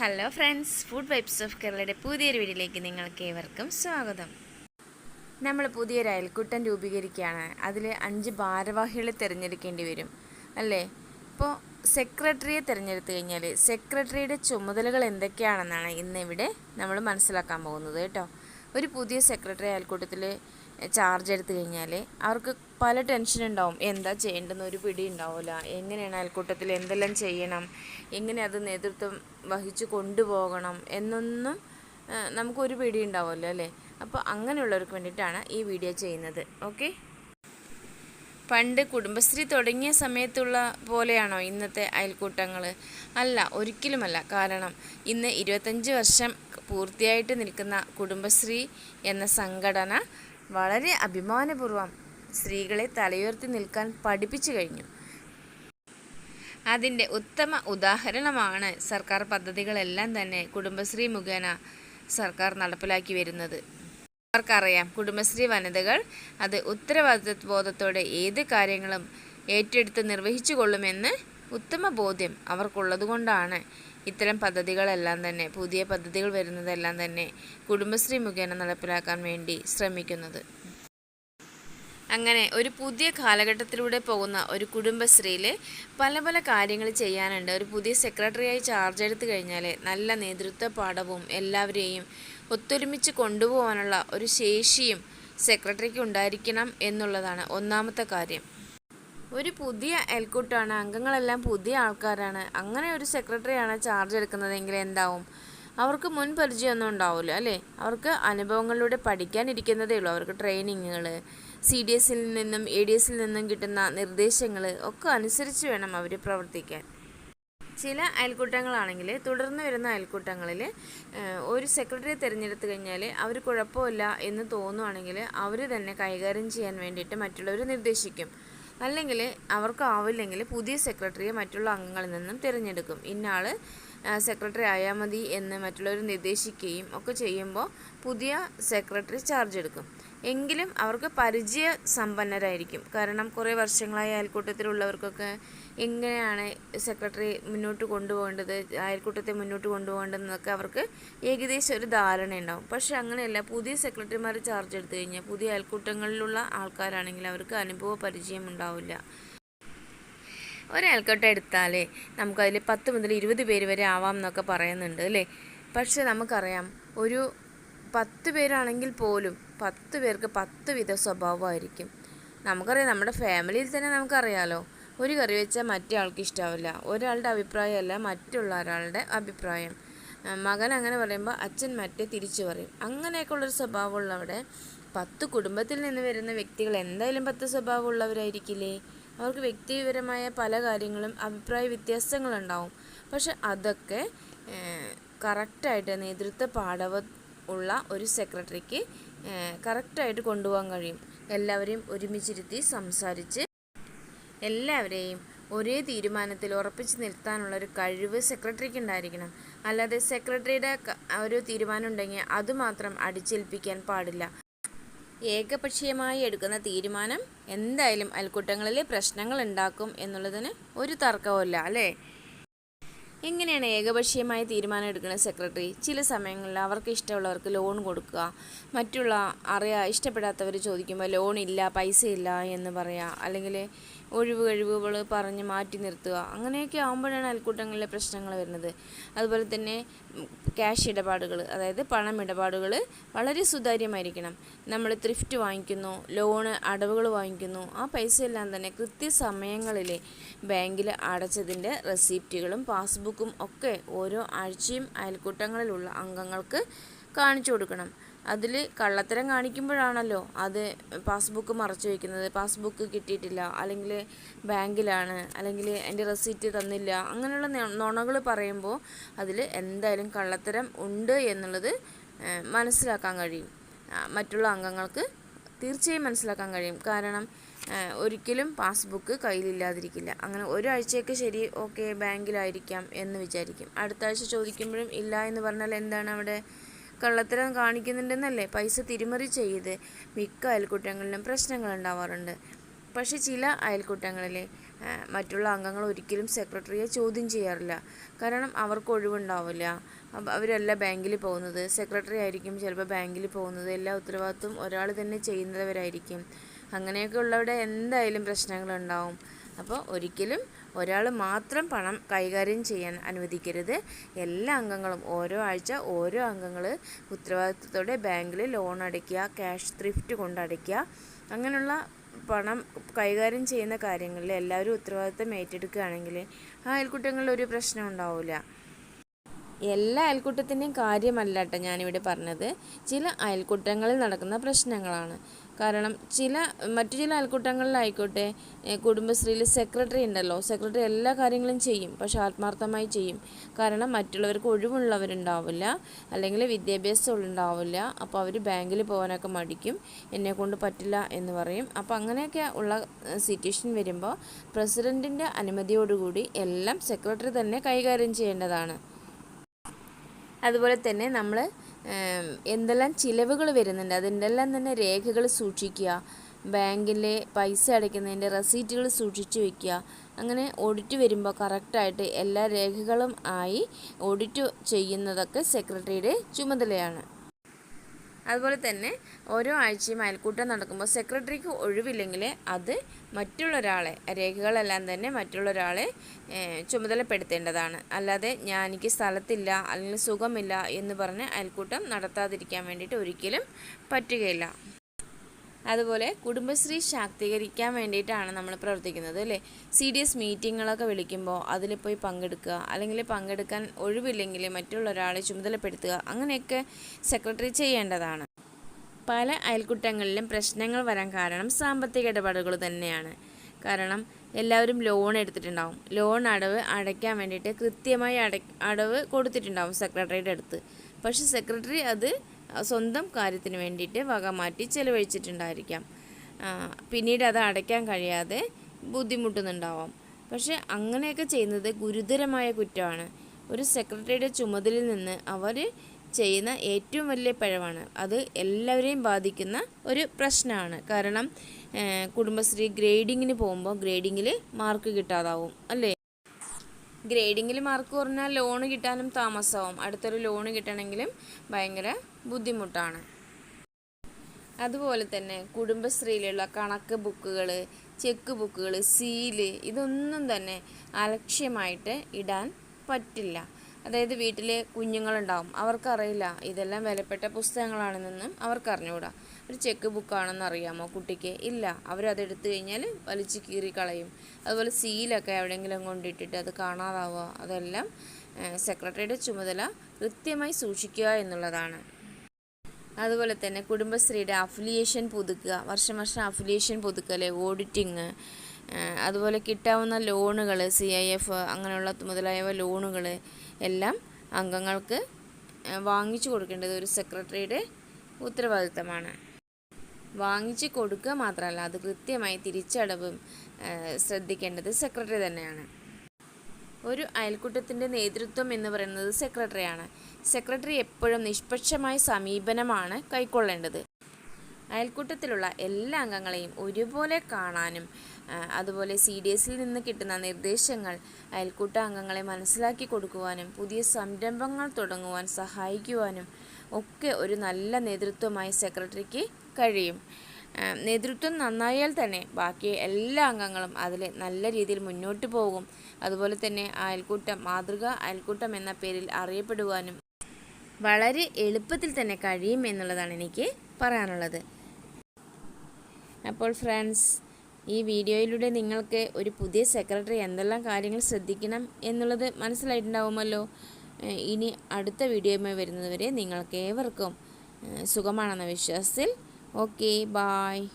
Hello friends Food Vibes of കേരളയുടെ പുതിയൊരു വീഡിയോയിലേക്ക് നിങ്ങൾക്ക് ഏവർക്കും സ്വാഗതം. നമ്മൾ പുതിയൊരു അയൽക്കൂട്ടം രൂപീകരിക്കുകയാണ്. അതിൽ അഞ്ച് ഭാരവാഹികളെ തിരഞ്ഞെടുക്കേണ്ടി വരും. അല്ലേ? ഇപ്പോൾ സെക്രട്ടറിയെ തിരഞ്ഞെടുത്തു കഴിഞ്ഞാൽ സെക്രട്ടറിയുടെ ചുമതലകൾ എന്തൊക്കെയാണെന്നാണ് ഇന്ന് ഇവിടെ നമ്മൾ മനസ്സിലാക്കാൻ പോകുന്നത് കേട്ടോ. ഒരു പുതിയ സെക്രട്ടറി അയൽക്കൂട്ടത്തിൽ ചാർജ് എടുത്തു കഴിഞ്ഞാൽ അവർക്ക് പല ടെൻഷൻ ഉണ്ടാവും എന്താ ചെയ്യേണ്ടെന്ന് ഒരു പിടി ഉണ്ടാവില്ല എങ്ങനെയാണ് അയൽക്കൂട്ടത്തിൽ എന്തെല്ലാം ചെയ്യണം? എങ്ങനെ അത് നേതൃത്വം വഹിച്ചു കൊണ്ടുപോകണം? എന്നൊന്നും നമുക്കൊരു പിടി ഉണ്ടാവുമല്ലോ അല്ലേ? അപ്പോൾ അങ്ങനെയുള്ളവർക്ക് വേണ്ടിയിട്ടാണ് ഈ വീഡിയോ ചെയ്യുന്നത്. ഓക്കെ പണ്ട് കുടുംബശ്രീ തുടങ്ങിയ സമയത്തുള്ള പോലെയാണോ ഇന്നത്തെ അയൽക്കൂട്ടങ്ങൾ അല്ല ഒരിക്കലുമല്ല. കാരണം ഇന്ന് ഇരുപത്തഞ്ച് വർഷം പൂർത്തിയായിട്ട് നിൽക്കുന്ന കുടുംബശ്രീ എന്ന സംഘടന വളരെ അഭിമാനപൂർവം സ്ത്രീകളെ തലയുയർത്തി നിൽക്കാൻ പഠിപ്പിച്ചു കഴിഞ്ഞു. അതിന്റെ ഉത്തമ ഉദാഹരണമാണ് സർക്കാർ പദ്ധതികളെല്ലാം തന്നെ കുടുംബശ്രീ മുഖേന സർക്കാർ നടപ്പിലാക്കി വരുന്നത്. അവർക്കറിയാം കുടുംബശ്രീ വനിതകൾ അത് ഉത്തരവാദിത്വ ബോധത്തോടെ ഏത് കാര്യങ്ങളും ഏറ്റെടുത്ത് നിർവഹിച്ചു കൊള്ളുമെന്ന് ഉത്തമ ബോധ്യം അവർക്കുള്ളതുകൊണ്ടാണ്. ഇത്തരം പദ്ധതികളെല്ലാം തന്നെ പുതിയ പദ്ധതികൾ വരുന്നതെല്ലാം തന്നെ കുടുംബശ്രീ മുഖേന നടപ്പിലാക്കാൻ വേണ്ടി ശ്രമിക്കുന്നത്. അങ്ങനെ ഒരു പുതിയ കാലഘട്ടത്തിലൂടെ പോകുന്ന ഒരു കുടുംബശ്രീയിൽ പല പല കാര്യങ്ങൾ ചെയ്യാനുണ്ട്. ഒരു പുതിയ സെക്രട്ടറിയായി ചാർജ് എടുത്തു കഴിഞ്ഞാൽ നല്ല നേതൃത്വ പാഠവും എല്ലാവരെയും ഒത്തൊരുമിച്ച് കൊണ്ടുപോകാനുള്ള ഒരു ശേഷിയും സെക്രട്ടറിക്ക് ഉണ്ടായിരിക്കണം എന്നുള്ളതാണ് ഒന്നാമത്തെ കാര്യം. ഒരു പുതിയ അയൽക്കൂട്ടാണ് അംഗങ്ങളെല്ലാം പുതിയ ആൾക്കാരാണ്. അങ്ങനെ ഒരു സെക്രട്ടറിയാണ് ചാർജ് എടുക്കുന്നതെങ്കിൽ എന്താവും? അവർക്ക് മുൻ പരിചയമൊന്നും ഉണ്ടാവില്ല അല്ലേ? അവർക്ക് അനുഭവങ്ങളിലൂടെ പഠിക്കാനിരിക്കുന്നതേ ഉള്ളൂ. അവർക്ക് ട്രെയിനിങ്ങുകൾ സി ഡി എസിൽ നിന്നും എ ഡി എസിൽ നിന്നും കിട്ടുന്ന നിർദ്ദേശങ്ങൾ ഒക്കെ അനുസരിച്ച് വേണം അവർ പ്രവർത്തിക്കാൻ. ചില അയൽക്കൂട്ടങ്ങളാണെങ്കിൽ തുടർന്ന് വരുന്ന അയൽക്കൂട്ടങ്ങളിൽ ഒരു സെക്രട്ടറി തിരഞ്ഞെടുത്ത് കഴിഞ്ഞാൽ അവർ കുഴപ്പമില്ല എന്ന് തോന്നുവാണെങ്കിൽ അവർ തന്നെ കൈകാര്യം ചെയ്യാൻ വേണ്ടിയിട്ട് മറ്റുള്ളവർ നിർദ്ദേശിക്കും. അല്ലെങ്കിൽ അവർക്ക് ആവില്ലെങ്കിൽ പുതിയ സെക്രട്ടറിയെ മറ്റുള്ള അംഗങ്ങളിൽ നിന്നും തിരഞ്ഞെടുക്കും. ഇന്നാൾ സെക്രട്ടറി ആയാൽ മതി എന്ന് മറ്റുള്ളവർ നിർദ്ദേശിക്കുകയും ഒക്കെ ചെയ്യുമ്പോൾ പുതിയ സെക്രട്ടറി ചാർജ് എടുക്കും. എങ്കിലും അവർക്ക് പരിചയ സമ്പന്നരായിരിക്കും കാരണം കുറേ വർഷങ്ങളായി അയൽക്കൂട്ടത്തിലുള്ളവർക്കൊക്കെ എങ്ങനെയാണ് സെക്രട്ടറി മുന്നോട്ട് കൊണ്ടുപോകേണ്ടത് അയൽക്കൂട്ടത്തെ മുന്നോട്ട് കൊണ്ടുപോകേണ്ടതെന്നൊക്കെ അവർക്ക് ഏകദേശം ഒരു ധാരണ ഉണ്ടാവും. പക്ഷെ അങ്ങനെയല്ല പുതിയ സെക്രട്ടറിമാർ ചാർജ് എടുത്തു കഴിഞ്ഞാൽ പുതിയ അയൽക്കൂട്ടങ്ങളിലുള്ള ആൾക്കാരാണെങ്കിൽ അവർക്ക് അനുഭവ പരിചയം ഉണ്ടാവില്ല. ഒരയൽക്കൂട്ടം എടുത്താൽ നമുക്കതിൽ പത്ത് മുതൽ ഇരുപത് പേര് വരെ ആവാം എന്നൊക്കെ പറയുന്നുണ്ട് അല്ലേ? പക്ഷെ നമുക്കറിയാം ഒരു പത്ത് പേരാണെങ്കിൽ പോലും പത്ത് പേർക്ക് പത്ത് വിധ സ്വഭാവമായിരിക്കും. നമുക്കറിയാം നമ്മുടെ ഫാമിലിയിൽ തന്നെ നമുക്കറിയാലോ ഒരു കറി വെച്ചാൽ മറ്റേ ആൾക്ക് ഇഷ്ടാവില്ല. ഒരാളുടെ അഭിപ്രായമല്ല മറ്റുള്ള ഒരാളുടെ അഭിപ്രായം. മകൻ അങ്ങനെ പറയുമ്പോൾ അച്ഛൻ മറ്റേ തിരിച്ചു പറയും. അങ്ങനെയൊക്കെ ഉള്ളൊരു സ്വഭാവമുള്ളവിടെ പത്ത് കുടുംബത്തിൽ നിന്ന് വരുന്ന വ്യക്തികൾ എന്തായാലും പത്ത് സ്വഭാവമുള്ളവരായിരിക്കില്ലേ? അവർക്ക് വ്യക്തിപരമായ പല കാര്യങ്ങളും അഭിപ്രായ വ്യത്യാസങ്ങളുണ്ടാവും. പക്ഷെ അതൊക്കെ കറക്റ്റായിട്ട് നേതൃത്വ പാഠവ ഉള്ള ഒരു സെക്രട്ടറിക്ക് കറക്റ്റായിട്ട് കൊണ്ടുപോകാൻ കഴിയും. എല്ലാവരെയും ഒരുമിച്ചിരുത്തി സംസാരിച്ച് എല്ലാവരെയും ഒരേ തീരുമാനത്തിൽ ഉറപ്പിച്ച് നിർത്താനുള്ള ഒരു കഴിവ് സെക്രട്ടറിക്ക് ഉണ്ടായിരിക്കണം. അല്ലാതെ സെക്രട്ടറിയുടെ ഒരു തീരുമാനം ഉണ്ടെങ്കിൽ അതുമാത്രം അടിച്ചേൽപ്പിക്കാൻ പാടില്ല. ഏകപക്ഷീയമായി എടുക്കുന്ന തീരുമാനം എന്തായാലും അയൽക്കൂട്ടങ്ങളിൽ പ്രശ്നങ്ങൾ ഉണ്ടാക്കും എന്നുള്ളതിന് ഒരു തർക്കവുമില്ല അല്ലേ? എങ്ങനെയാണ് ഏകപക്ഷീയമായ തീരുമാനം എടുക്കുന്ന സെക്രട്ടറി? ചില സമയങ്ങളിൽ അവർക്ക് ഇഷ്ടമുള്ളവർക്ക് ലോൺ കൊടുക്കുക മറ്റുള്ള അറിയാ ഇഷ്ടപ്പെടാത്തവർ ചോദിക്കുമ്പോൾ ലോൺ ഇല്ല പൈസ ഇല്ല എന്ന് പറയുക അല്ലെങ്കിൽ ഒഴിവ് കഴിവുകൾ പറഞ്ഞ് മാറ്റി നിർത്തുക. അങ്ങനെയൊക്കെ ആകുമ്പോഴാണ് അയൽക്കൂട്ടങ്ങളിലെ പ്രശ്നങ്ങൾ വരുന്നത്. അതുപോലെ തന്നെ ക്യാഷ് ഇടപാടുകൾ അതായത് പണം ഇടപാടുകൾ വളരെ സുതാര്യമായിരിക്കണം. നമ്മൾ ത്രിഫ്റ്റ് വാങ്ങിക്കുന്നു ലോണ് അടവുകൾ വാങ്ങിക്കുന്നു ആ പൈസ എല്ലാം തന്നെ കൃത്യസമയങ്ങളിൽ ബാങ്കിൽ അടച്ചതിന്റെ റെസിപ്റ്റുകളും പാസ്ബുക്കും ഒക്കെ ഓരോ ആഴ്ചയും അയൽക്കൂട്ടങ്ങളിലുള്ള അംഗങ്ങൾക്ക് കാണിച്ചു കൊടുക്കണം. അതിൽ കള്ളത്തരം കാണിക്കുമ്പോഴാണല്ലോ അത് പാസ്ബുക്ക് മറച്ചു വയ്ക്കുന്നത് പാസ്ബുക്ക് കിട്ടിയിട്ടില്ല. അല്ലെങ്കിൽ ബാങ്കിലാണ്. അല്ലെങ്കിൽ എന്റെ റെസീറ്റ് തന്നില്ല. അങ്ങനെയുള്ള നുണകൾ പറയുമ്പോൾ അതിൽ എന്തായാലും കള്ളത്തരം ഉണ്ട് എന്നുള്ളത് മനസ്സിലാക്കാൻ കഴിയും. മറ്റുള്ള അംഗങ്ങൾക്ക് തീർച്ചയായും മനസ്സിലാക്കാൻ കഴിയും. കാരണം ഒരിക്കലും പാസ്ബുക്ക് കയ്യിലില്ലാതിരിക്കില്ല. അങ്ങനെ ഒരാഴ്ചയൊക്കെ ശരി ഓക്കെ ബാങ്കിലായിരിക്കാം എന്ന് വിചാരിക്കും. അടുത്ത ആഴ്ച ചോദിക്കുമ്പോഴും ഇല്ല എന്ന് പറഞ്ഞാൽ എന്താണ് അവിടെ കള്ളത്തരം കാണിക്കുന്നുണ്ടെന്നല്ലേ പൈസ തിരിമറി ചെയ്ത് മിക്ക അയൽക്കൂട്ടങ്ങളിലും പ്രശ്നങ്ങൾ ഉണ്ടാവാറുണ്ട്. പക്ഷേ ചില അയൽക്കൂട്ടങ്ങളിലെ മറ്റുള്ള അംഗങ്ങൾ ഒരിക്കലും സെക്രട്ടറിയെ ചോദ്യം ചെയ്യാറില്ല. കാരണം അവർക്ക് ഒഴിവുണ്ടാവില്ല. അവരല്ല ബാങ്കിൽ പോകുന്നത്. സെക്രട്ടറി ആയിരിക്കും ചിലപ്പോൾ ബാങ്കിൽ പോകുന്നത്. എല്ലാ ഉത്തരവാദിത്വം ഒരാൾ തന്നെ ചെയ്യുന്നവരായിരിക്കും. അങ്ങനെയൊക്കെ ഉള്ളവിടെ എന്തായാലും പ്രശ്നങ്ങളുണ്ടാവും. അപ്പോൾ ഒരിക്കലും ഒരാൾ മാത്രം പണം കൈകാര്യം ചെയ്യാൻ അനുവദിക്കരുത്. എല്ലാ അംഗങ്ങളും ഓരോ ആഴ്ച ഓരോ അംഗങ്ങൾ ഉത്തരവാദിത്വത്തോടെ ബാങ്കിൽ ലോൺ അടയ്ക്കുക ക്യാഷ് ത്രിഫ്റ്റ് കൊണ്ട് അടയ്ക്കുക. അങ്ങനെയുള്ള പണം കൈകാര്യം ചെയ്യുന്ന കാര്യങ്ങളിൽ എല്ലാവരും ഉത്തരവാദിത്തം ഏറ്റെടുക്കുകയാണെങ്കിൽ ആ അയൽക്കൂട്ടങ്ങളിൽ ഒരു പ്രശ്നം ഉണ്ടാവില്ല. എല്ലാ അയൽക്കൂട്ടത്തിന്റെയും കാര്യമല്ല കേട്ടോ ഞാനിവിടെ പറഞ്ഞത്. ചില അയൽക്കൂട്ടങ്ങളിൽ നടക്കുന്ന പ്രശ്നങ്ങളാണ്. കാരണം ചില മറ്റു ചില അയൽക്കൂട്ടങ്ങളിലായിക്കോട്ടെ കുടുംബശ്രീയിൽ സെക്രട്ടറി ഉണ്ടല്ലോ സെക്രട്ടറി എല്ലാ കാര്യങ്ങളും ചെയ്യും പക്ഷെ ആത്മാർത്ഥമായി ചെയ്യും. കാരണം മറ്റുള്ളവർക്ക് ഒഴിവുള്ളവരുണ്ടാവില്ല അല്ലെങ്കിൽ വിദ്യാഭ്യാസം ഉണ്ടാവില്ല അപ്പോൾ അവർ ബാങ്കിൽ പോകാനൊക്കെ മടിക്കും എന്നെ കൊണ്ട് പറ്റില്ല എന്ന് പറയും. അപ്പോൾ അങ്ങനെയൊക്കെ ഉള്ള സിറ്റുവേഷൻ വരുമ്പോൾ പ്രസിഡന്റിന്റെ അനുമതിയോടുകൂടി എല്ലാം സെക്രട്ടറി തന്നെ കൈകാര്യം ചെയ്യേണ്ടതാണ്. അതുപോലെ തന്നെ നമ്മൾ എന്തെല്ലാം ചിലവുകൾ വരുന്നുണ്ട് അതിന്റെ എല്ലാം തന്നെ രേഖകൾ സൂക്ഷിക്കുക ബാങ്കിലെ പൈസ അടയ്ക്കുന്നതിന്റെ റെസീറ്റുകൾ സൂക്ഷിച്ചു വെക്കുക അങ്ങനെ ഓഡിറ്റ് വരുമ്പോൾ കറക്റ്റായിട്ട് എല്ലാ രേഖകളും ആയി ഓഡിറ്റ് ചെയ്യുന്നതൊക്കെ സെക്രട്ടറിയുടെ ചുമതലയാണ്. അതുപോലെ തന്നെ ഓരോ ആഴ്ചയും അയൽക്കൂട്ടം നടക്കുമ്പോൾ സെക്രട്ടറിക്ക് ഒഴിവില്ലെങ്കിൽ അത് മറ്റുള്ള ഒരാളെ രേഖകളെല്ലാം തന്നെ മറ്റുള്ള ഒരാളെ ചുമതലപ്പെടുത്തേണ്ടതാണ്. അല്ലാതെ ഞാൻ എനിക്ക് സ്ഥലത്തില്ല അല്ലെങ്കിൽ സുഖമില്ല എന്ന് പറഞ്ഞ് അയൽക്കൂട്ടം നടത്താതിരിക്കാൻ വേണ്ടിയിട്ട് ഒരിക്കലും പറ്റുകയില്ല. അതുപോലെ കുടുംബശ്രീ ശാക്തീകരിക്കാൻ വേണ്ടിയിട്ടാണ് നമ്മൾ പ്രവർത്തിക്കുന്നത് അല്ലേ? സി ഡി എസ് മീറ്റിങ്ങുകളൊക്കെ വിളിക്കുമ്പോൾ അതിൽ പോയി പങ്കെടുക്കുക അല്ലെങ്കിൽ പങ്കെടുക്കാൻ ഒഴിവില്ലെങ്കിൽ മറ്റുള്ള ഒരാളെ ചുമതലപ്പെടുത്തുക അങ്ങനെയൊക്കെ സെക്രട്ടറി ചെയ്യേണ്ടതാണ്. പല അയൽക്കൂട്ടങ്ങളിലും പ്രശ്നങ്ങൾ വരാൻ കാരണം സാമ്പത്തിക ഇടപാടുകൾ തന്നെയാണ്. കാരണം എല്ലാവരും ലോൺ എടുത്തിട്ടുണ്ടാവും. ലോൺ അടവ് അടയ്ക്കാൻ വേണ്ടിയിട്ട് കൃത്യമായി അട അടവ് കൊടുത്തിട്ടുണ്ടാവും സെക്രട്ടറിയുടെ അടുത്ത്. പക്ഷേ സെക്രട്ടറി അത് സ്വന്തം കാര്യത്തിന് വേണ്ടിയിട്ട് വക മാറ്റി ചിലവഴിച്ചിട്ടുണ്ടായിരിക്കാം. പിന്നീട് അത് അടയ്ക്കാൻ കഴിയാതെ ബുദ്ധിമുട്ടുന്നുണ്ടാവാം. പക്ഷെ അങ്ങനെയൊക്കെ ചെയ്യുന്നത് ഗുരുതരമായ കുറ്റമാണ്. ഒരു സെക്രട്ടറിയുടെ ചുമതലയിൽ നിന്ന് അവർ ചെയ്യുന്ന ഏറ്റവും വലിയ പിഴവാണ്. അത് എല്ലാവരെയും ബാധിക്കുന്ന ഒരു പ്രശ്നമാണ്. കാരണം കുടുംബശ്രീ ഗ്രേഡിങ്ങിന് പോകുമ്പോൾ ഗ്രേഡിങ്ങിൽ മാർക്ക് കിട്ടാതാവും അല്ലേ? ഗ്രേഡിങ്ങിൽ മാർക്ക് കുറഞ്ഞാൽ ലോണ് കിട്ടാനും താമസമാവും അടുത്തൊരു ലോണ് കിട്ടണമെങ്കിലും ഭയങ്കര ബുദ്ധിമുട്ടാണ്. അതുപോലെ തന്നെ കുടുംബശ്രീയിലുള്ള കണക്ക് ബുക്കുകൾ ചെക്ക് ബുക്കുകൾ സീൽ ഇതൊന്നും തന്നെ അലക്ഷ്യമായിട്ട് ഇടാൻ പറ്റില്ല. അതായത് വീട്ടിലെ കുഞ്ഞുങ്ങളുണ്ടാവും അവർക്കറിയില്ല ഇതെല്ലാം വിലപ്പെട്ട പുസ്തകങ്ങളാണെന്നൊന്നും അവർക്കറിഞ്ഞുകൂടാ. ഒരു ചെക്ക് ബുക്കാണെന്ന് അറിയാമോ കുട്ടിക്ക്? ഇല്ല. അവരതെടുത്ത് കഴിഞ്ഞാൽ വലിച്ചു കീറി കളയും. അതുപോലെ സീലൊക്കെ എവിടെയെങ്കിലും കൊണ്ടിട്ടിട്ട് അത് കാണാതാവുക അതെല്ലാം സെക്രട്ടറിയുടെ ചുമതല കൃത്യമായി സൂക്ഷിക്കുക എന്നുള്ളതാണ്. അതുപോലെ തന്നെ കുടുംബശ്രീയുടെ അഫിലിയേഷൻ പുതുക്കുക വർഷം വർഷം അഫിലിയേഷൻ പുതുക്കൽ ഓഡിറ്റിങ് അതുപോലെ കിട്ടാവുന്ന ലോണുകൾ സി ഐ എഫ് അങ്ങനെയുള്ള മുതലായവ ലോണുകൾ എല്ലാം അംഗങ്ങൾക്ക് വാങ്ങിച്ചു കൊടുക്കേണ്ടത് ഒരു സെക്രട്ടറിയുടെ ഉത്തരവാദിത്തമാണ്. വാങ്ങിച്ച് കൊടുക്കുക മാത്രമല്ല അത് കൃത്യമായി തിരിച്ചടവും ശ്രദ്ധിക്കേണ്ടത് സെക്രട്ടറി തന്നെയാണ്. ഒരു അയൽക്കൂട്ടത്തിന്റെ നേതൃത്വം എന്ന് പറയുന്നത് സെക്രട്ടറിയാണ്. സെക്രട്ടറി എപ്പോഴും നിഷ്പക്ഷമായ സമീപനമാണ് കൈക്കൊള്ളേണ്ടത്. അയൽക്കൂട്ടത്തിലുള്ള എല്ലാ അംഗങ്ങളെയും ഒരുപോലെ കാണാനും അതുപോലെ സി ഡി എസിൽ നിന്ന് കിട്ടുന്ന നിർദ്ദേശങ്ങൾ അയൽക്കൂട്ട അംഗങ്ങളെ മനസ്സിലാക്കി കൊടുക്കുവാനും പുതിയ സംരംഭങ്ങൾ തുടങ്ങുവാൻ സഹായിക്കുവാനും ഒക്കെ ഒരു നല്ല നേതൃത്വമായി സെക്രട്ടറിക്ക് കഴിയും. നേതൃത്വം നന്നായാൽ തന്നെ ബാക്കി എല്ലാ അംഗങ്ങളും അതിൽ നല്ല രീതിയിൽ മുന്നോട്ട് പോകും. അതുപോലെ തന്നെ അയൽക്കൂട്ടം മാതൃക അയൽക്കൂട്ടം എന്ന പേരിൽ അറിയപ്പെടുവാനും വളരെ എളുപ്പത്തിൽ തന്നെ കഴിയും എന്നുള്ളതാണ് എനിക്ക് പറയാനുള്ളത്. അപ്പോൾ ഫ്രണ്ട്സ് ഈ വീഡിയോയിലൂടെ നിങ്ങൾക്ക് ഒരു പുതിയ സെക്രട്ടറി എന്തെല്ലാം കാര്യങ്ങൾ ശ്രദ്ധിക്കണം എന്നുള്ളത് മനസ്സിലായിട്ടുണ്ടാവുമല്ലോ. ഇനി അടുത്ത വീഡിയോയുമായി വരുന്നതുവരെ നിങ്ങൾക്ക് ഏവർക്കും സുഖമാണെന്ന വിശ്വാസത്തിൽ ഓക്കെ ബായ്